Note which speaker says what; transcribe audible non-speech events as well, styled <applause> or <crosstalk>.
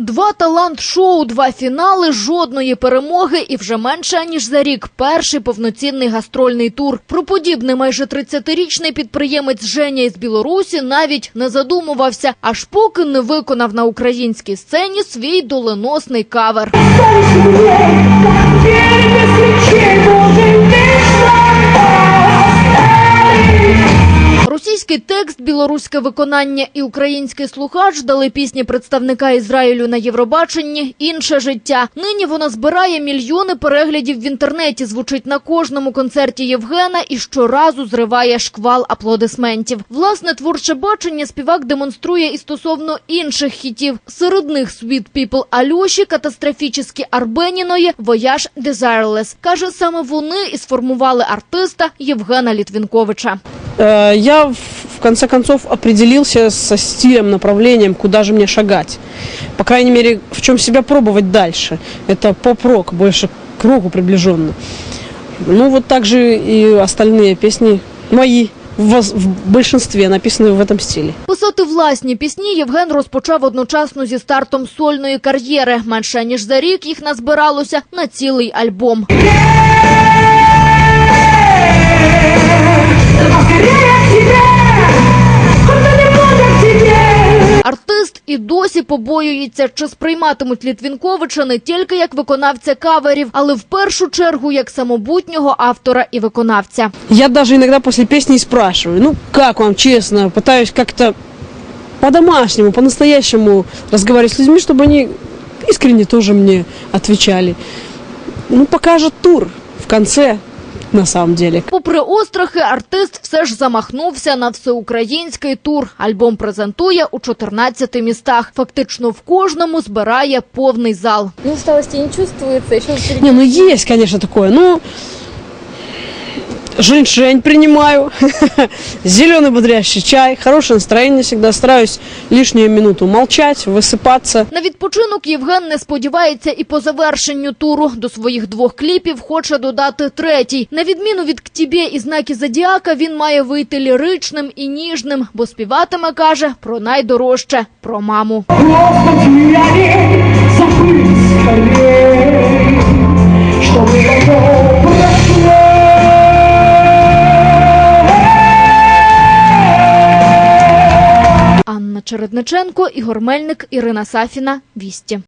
Speaker 1: Два талант-шоу, два фінали, жодної перемоги і вже менше ніж за рік перший повноцінний гастрольний тур. Про подібне майже 30-річний підприємець Женя із Білорусі навіть не задумувався, аж поки не виконав на українській сцені свій доленосний кавер. Російський текст, білоруське виконання і український слухач дали пісні представника Ізраїлю на Євробаченні інше життя. Нині вона збирає мільйони переглядів в інтернеті. Звучить на кожному концерті Євгена і щоразу зриває шквал аплодисментів. Власне творче бачення співак демонструє і стосовно інших хітів. Серед них Sweet People Альоші, катастрофічні Арбеніної, Voyage Desireless. Каже, саме вони і сформували артиста Євгена Літвінковича.
Speaker 2: Э, Я в в конце концов определился со стилем, направлением, куда же мне шагать. По крайней мере, в чем себя пробовать дальше. Это поп-рок, больше к року приближенно. Ну вот так же и остальные песни мои в, воз- в большинстве написаны в этом стиле.
Speaker 1: Писати власні пісні Євген розпочав одночасно зі стартом сольної кар'єри. Менше ніж за рік їх назбиралося на цілий альбом. І досі побоюється, чи сприйматимуть Літвінковича не тільки як виконавця каверів, але в першу чергу як самобутнього автора і виконавця.
Speaker 2: Я даже иногда после песни спрашиваю, ну как вам, честно, пытаюсь как-то по-домашнему, по-настоящему разговаривать с людьми, чтобы они искренне тоже мне отвечали. Ну, покажет тур в конце, на самом деле.
Speaker 1: Попри острахи, артист все ж замахнувся на всеукраїнський тур. Альбом презентує у 14 містах. Фактично в кожному збирає повний зал.
Speaker 3: Ну, усталості не чувствується. впереди.
Speaker 2: Не, ну є, звісно, таке. Ну, женьшень принимаю, <laughs> зеленый бодрящий чай, хорошее настроение всегда. Стараюсь лишнюю минуту молчать, высыпаться.
Speaker 1: На відпочинок Євген не сподівається і по завершенню туру. До своїх двох кліпів хоче додати третій. На відміну від «Ктібє» і знаки Зодіака, він має вийти ліричним і ніжним, бо співатиме, каже, про найдорожче – про маму.
Speaker 4: Просто
Speaker 1: Чередниченко, Ігор Мельник, Ірина Сафіна. Вісті.